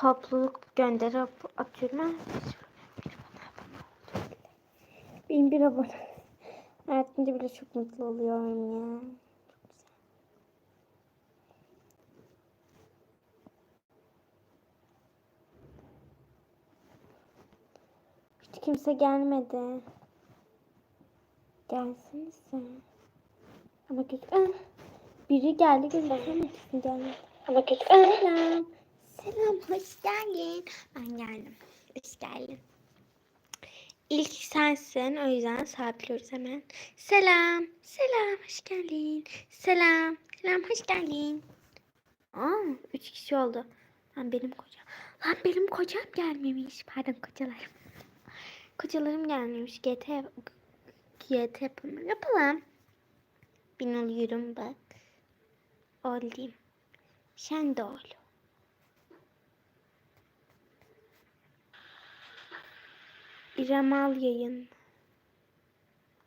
topluluk gönderip atıyorum. Bin bir abone. Hayatımda bile çok mutlu oluyorum ya. Hiç kimse gelmedi. Gelsenize. Ama kötü. Ah, Biri geldi gözüküyor gelmedi. Ama kötü. Selam. Selam hoş geldin. Ben geldim. Hoş geldin. İlk sensin o yüzden sahipliyoruz hemen. Selam. Selam hoş geldin. Selam. Selam hoş geldin. Aa, üç kişi oldu. Lan benim kocam. Lan benim kocam gelmemiş. Pardon kocalarım. Kocalarım gelmemiş. GT GT yapalım. Yapalım. Ben oluyorum bak. Olayım. Sen de ol. İrem al yayın.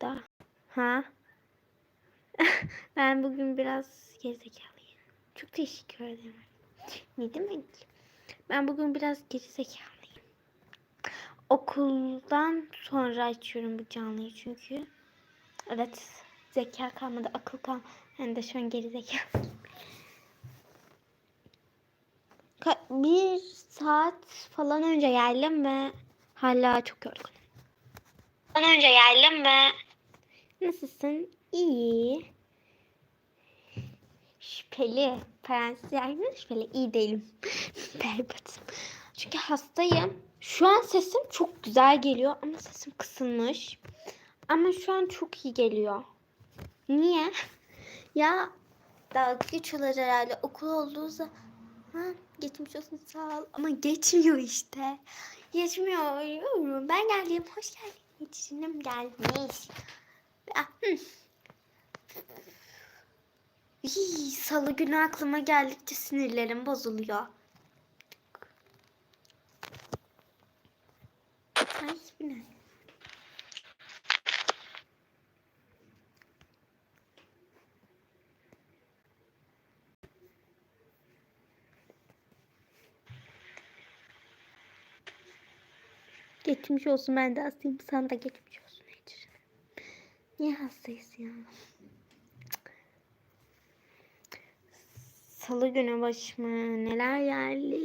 Da. Ha? ben bugün biraz gerizekalıyım. Çok teşekkür ederim. Ne demek? Ben bugün biraz gerizekalıyım. Okuldan sonra açıyorum bu canlıyı çünkü. Evet. Zeka kalmadı. Akıl kalmadı. Hem de şu an gerizekalı. Ka- bir saat falan önce geldim ve hala çok yorgunum. Ondan önce geldim ve nasılsın? İyi. Şüpheli. Parantez yerine şüpheli. İyi değilim. Berbatım. Çünkü hastayım. Şu an sesim çok güzel geliyor ama sesim kısılmış. Ama şu an çok iyi geliyor. Niye? Ya dalga geçiyorlar herhalde okul olduğu zaman. Ha, geçmiş olsun sağ ol. Ama geçmiyor işte. Geçmiyor. Ben geldim. Hoş geldin. Yetişinim gelmiş. İy, Salı günü aklıma geldikçe sinirlerim bozuluyor. Ay bu ne? Geçmiş olsun ben de hastayım. Sana da geçmiş olsun Ecrin. Niye hastayız ya? Salı günü başıma neler geldi.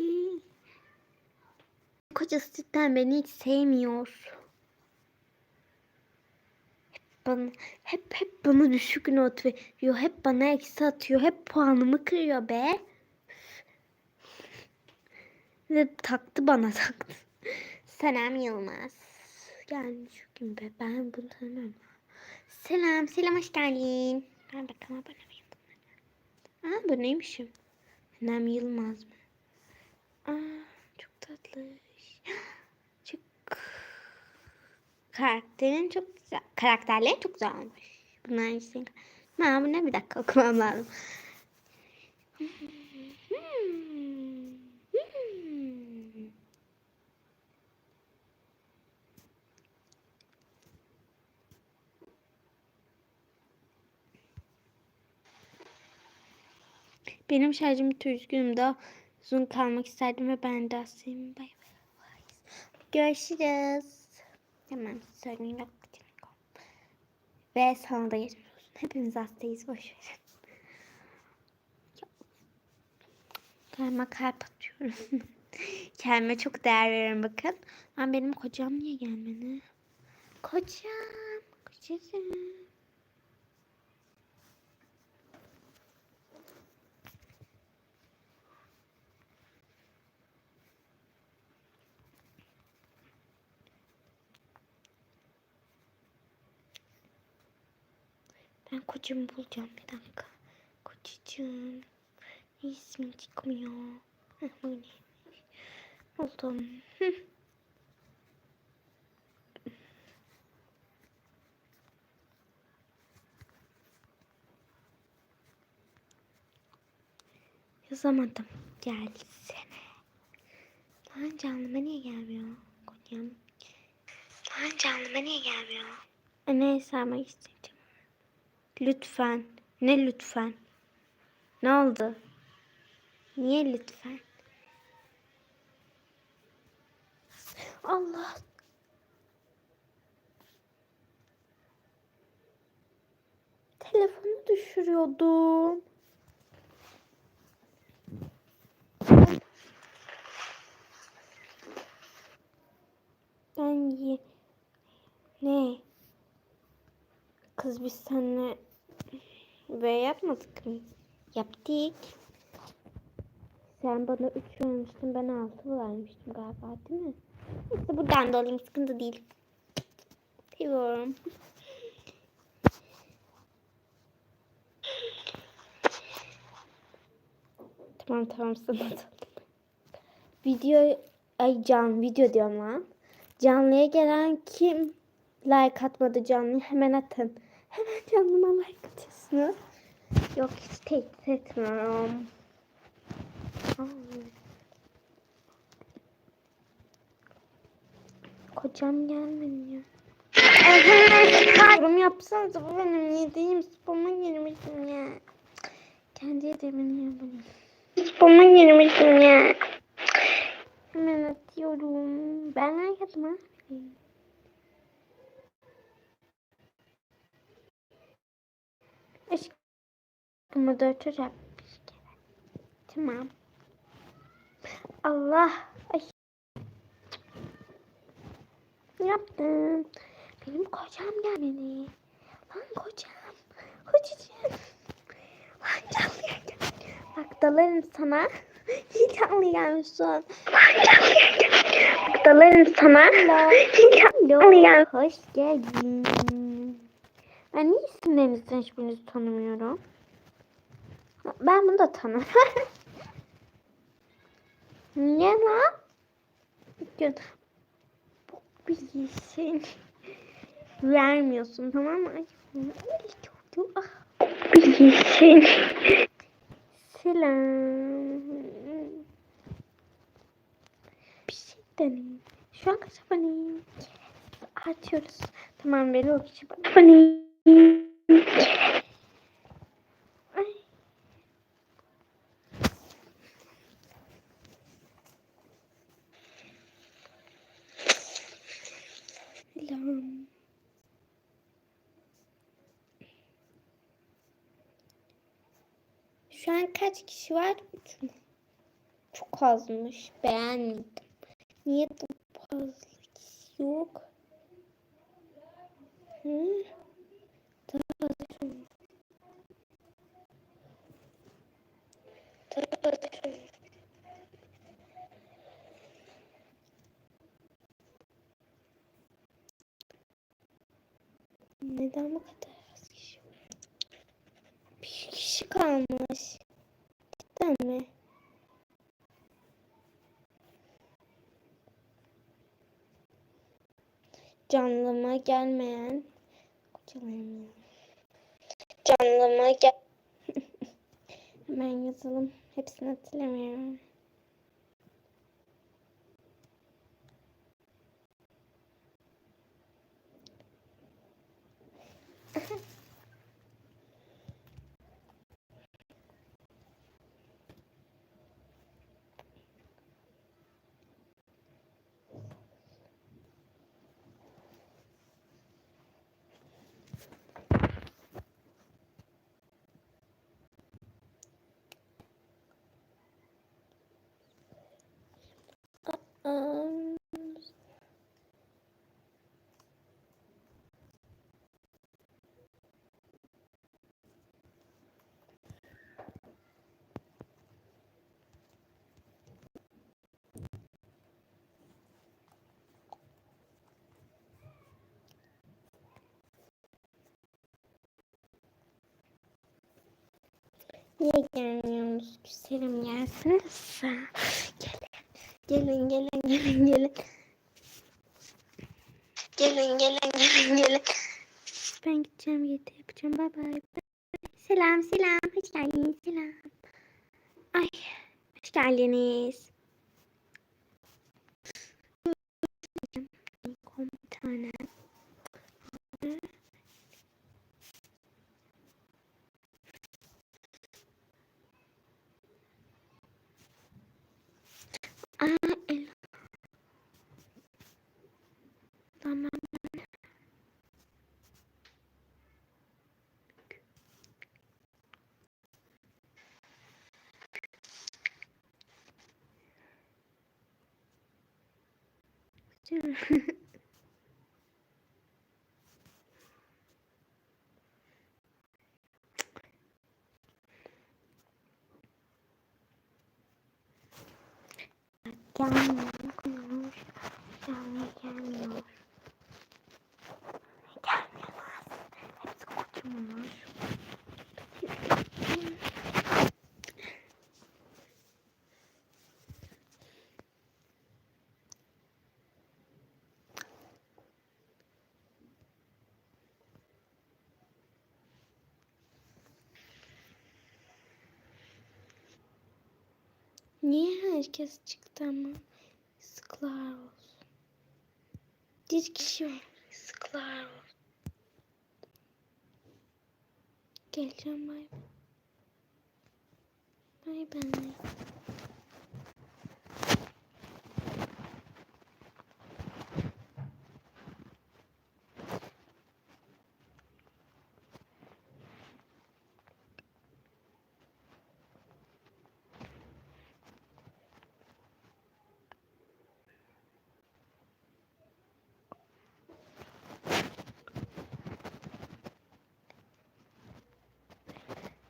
Kocası cidden beni hiç sevmiyor. Hep bana, hep hep bana düşük not veriyor. Hep bana eksi atıyor. Hep puanımı kırıyor be. Ve taktı bana taktı. Selam Yılmaz. Gelmiş gün be. Ben bunu tanımam. Selam. Selam hoş geldin. Ben bakalım abone miyim bunlara? Aa bu neymişim? Selam Yılmaz mı? Aa çok tatlı. Çok karakterin çok güzel. Karakterlerin çok güzel olmuş. Bunlar işte. Ha bu bir dakika okumam lazım. Benim şarjım bitiyor üzgünüm daha uzun kalmak isterdim ve ben de hastayım. Bay bay. Görüşürüz. Hemen söyleyeyim yok. Ve sana da geçmiş olsun. Hepimiz hastayız. Boş verin. Kalma kalp atıyorum. Kendime çok değer veriyorum bakın. Lan benim kocam niye gelmedi? Kocam. Kocacığım. Ben kocamı bulacağım bir dakika. Kocacığım. İsmi çıkmıyor. Heh, bu ne? Buldum. Yazamadım. Gelsene. Lan canlıma niye gelmiyor? Kocam. Lan canlıma niye gelmiyor? E, neyse ama isteyeceğim. Lütfen. Ne lütfen? Ne oldu? Niye lütfen? Allah. Telefonu düşürüyordum. Ben ye... Ne? Kız biz seninle ve yapmadık mı? Yaptık. Sen bana 3 vermiştin ben 6 vermiştim galiba değil mi? Neyse buradan da alayım sıkıntı değil. Seviyorum. Tamam tamam sana. Video ay can video diyorum lan. Canlıya gelen kim like atmadı canlı hemen atın. Hemen canlıma like atıyorsunuz. Yok hiç tehdit etmiyorum. Kocam gelmedi ya. Yorum yapsanıza bu benim yediğim spama girmişim ya. Kendi yediğimi yapayım. Spama girmişim ya. Hemen atıyorum. Ben arkadaşım abi. Da çocuk bir kere. Tamam. Allah. Ay. Yaptım? Benim kocam gelmedi. Lan kocam. Kocacığım. Lan canlıya gel. Bak dalarım sana. Hiç. Bak dalarım sana. Hiç gel. Hoş geldin. Ben niye isimlerinizden hiçbirinizi tanımıyorum? Ben bunu da tanımıyorum. Niye lan? Gün bok bilgisin. Vermiyorsun tamam mı? Ah. Bilgisin. Selam. Bir şey deneyim. Şu an kaç aboneyim? Açıyoruz. Tamam o kişi. Aboneyim. Şu an kaç kişi var? Üç mü? Çok azmış. Beğenmedim. Niye bu fazla kişi yok? Hı? Daha fazla olsun. Daha fazla olsun. Neden bu kadar az kişi var? Bir kişi kalmış. Cidden mi? Canlıma gelmeyen ya. Canlıma gel. Hemen yazalım. Hepsini hatırlamıyorum. Um... E aí, ganhamos ser a minha sensação. Gelin gelin gelin gelin. Gelin gelin gelin gelin. Ben gideceğim yedi yapacağım. Bay bay. Selam selam. Hoş geldiniz. Selam. Ay. Hoş geldiniz. Bir Aa, el. Tamam. Sure. Niye herkes çıktı ama? Sıklar olsun. Bir kişi var. Sıklar olsun. Geleceğim bay bay. Bay bay.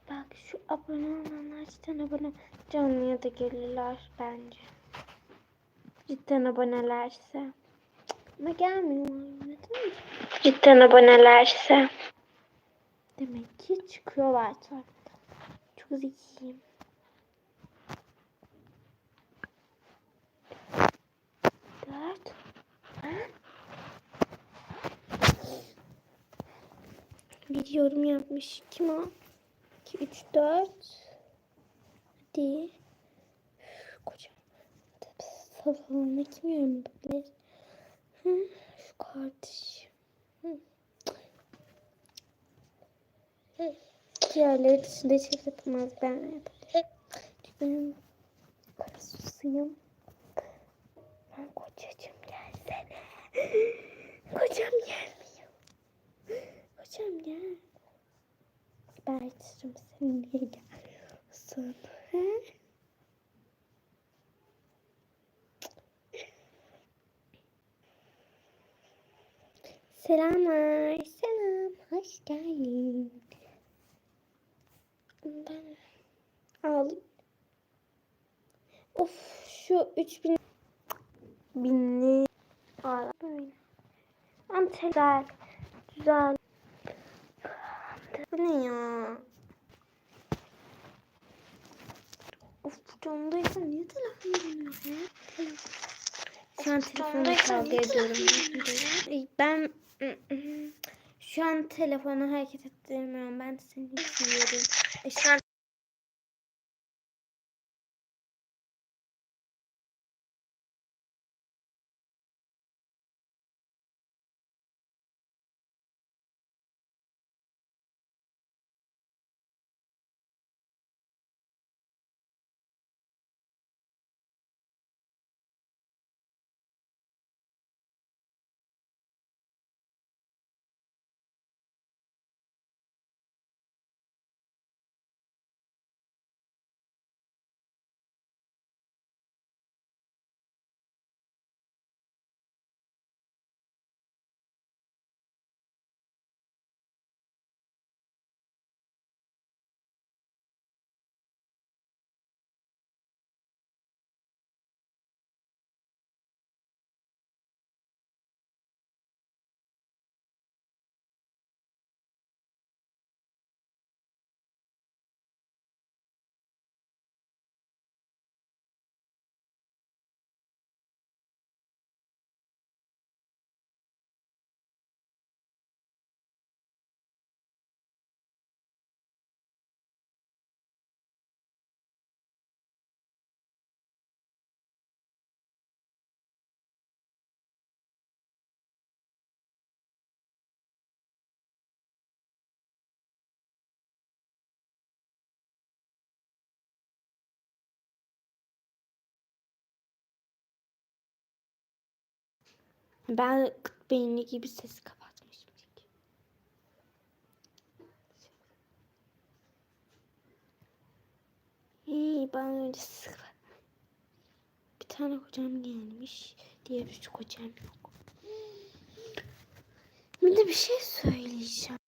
Bak şu abone olanlar cidden abone canlıya da gelirler bence. Cidden abonelerse. Ama gelmiyorlar. Cidden abonelerse. Demek ki çıkıyorlar tarafta. Çok zekiyim. Dört. Bir yorum yapmış. Kim o? 2, 3, 4. Hadi. Kocam. Salonuna kim yorum? Hı, şu kardeşim. Diğerleri dışında hiç kimse yapamaz. Ben yapabilirim. Çünkü ben karasusuyum. Ben kocacığım gelsene. Kocam gelmiyor. Kocam gel. Berçim sen niye gelmiyorsun? He? Selamlar. Selam. Hoş geldin. Ben ağlayayım. Of şu 3000 binli ağla böyle. Ama. Güzel. Bu ne ya? Of camdayken niye telefon edemiyor ya? Şu an telefonla kavga ediyorum. Ben şu an telefonu hareket ettiremiyorum. Ben seni istiyorum. E, şu an ben kıt beyinli gibi sesi kapatmışım. İyi ben öyle sık. Bir tane kocam gelmiş. Diğer üç kocam yok. Bir de bir şey söyleyeceğim.